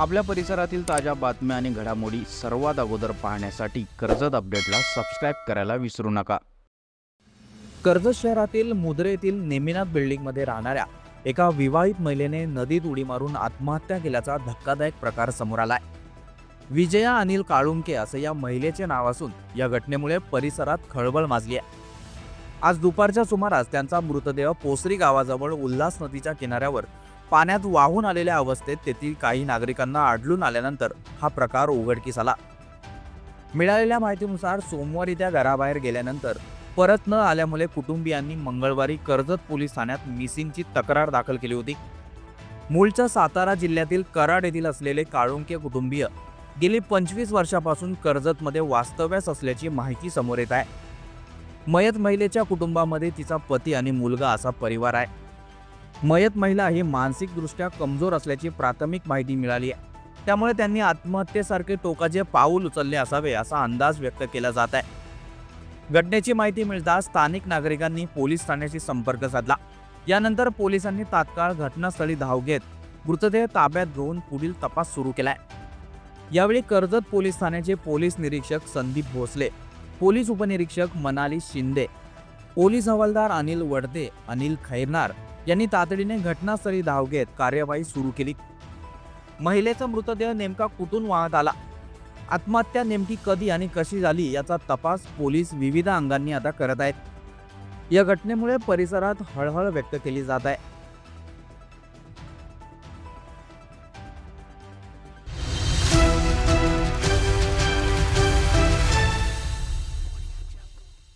आपल्या परिसरातील ताज्या बातम्या आणि घडामोडी सर्वात अगोदर पाहण्यासाठी कर्जत अपडेटला सबस्क्राईब करायला विसरू नका. कर्जत शहरातील मुद्रे येथील नेमिनाथ बिल्डिंगमध्ये राहणाऱ्या एका विवाहित महिलेने नदीत उडी मारून आत्महत्या केल्याचा धक्कादायक प्रकार समोर आलाय. विजया अनिल काळुंके असं या महिलेचे नाव असून या घटनेमुळे परिसरात खळबळ माजली आहे. आज दुपारच्या सुमारास त्यांचा मृतदेह पोसरी गावाजवळ उल्हास नदीच्या किनाऱ्यावर पाण्यात वाहून आलेल्या अवस्थेत तेथील काही नागरिकांना आढळून आल्यानंतर हा प्रकार उघडकीस आला. मिळालेल्या माहितीनुसार सोमवारी त्या घराबाहेर गेल्यानंतर परत न आल्यामुळे कुटुंबियांनी मंगळवारी कर्जत पोलीस ठाण्यात मिसिंगची तक्रार दाखल केली होती. मूळच्या सातारा जिल्ह्यातील कराड येथील असलेले काळुंके कुटुंबीय गेली पंचवीस वर्षापासून कर्जतमध्ये वास्तव्यास असल्याची माहिती समोर येत आहे. मयत महिलेच्या कुटुंबामध्ये तिचा पती आणि मुलगा असा परिवार आहे. मयत महिला ही मानसिकदृष्ट्या कमजोर असल्याची प्राथमिक माहिती मिळाली आहे. त्यामुळे त्यांनी आत्महत्येसारखे टोकाचे पाऊल उचलले असावे असा अंदाज व्यक्त केला जात आहे. घटनेची माहिती मिळताच स्थानिक नागरिकांनी पोलीस ठाण्याशी संपर्क साधला. यानंतर पोलिसांनी तात्काळ घटनास्थळी धाव घेत मृतदेह ताब्यात घेऊन पुढील तपास सुरू केलाय. यावेळी कर्जत पोलीस ठाण्याचे पोलीस निरीक्षक संदीप भोसले पोलीस उपनिरीक्षक मनाली शिंदे पोलीस हवालदार अनिल वडदे अनिल खैरनार यांनी तातडीने घटनास्थळी धाव घेत कार्यवाही सुरू केली. महिलेचा मृतदेह नेमका कुठून वाहत आला? आत्महत्या नेमकी कधी आणि कशी झाली याचा तपास पोलीस विविध अंगांनी आता करत आहेत. या घटनेमुळे परिसरात हळहळ व्यक्त केली जात आहे.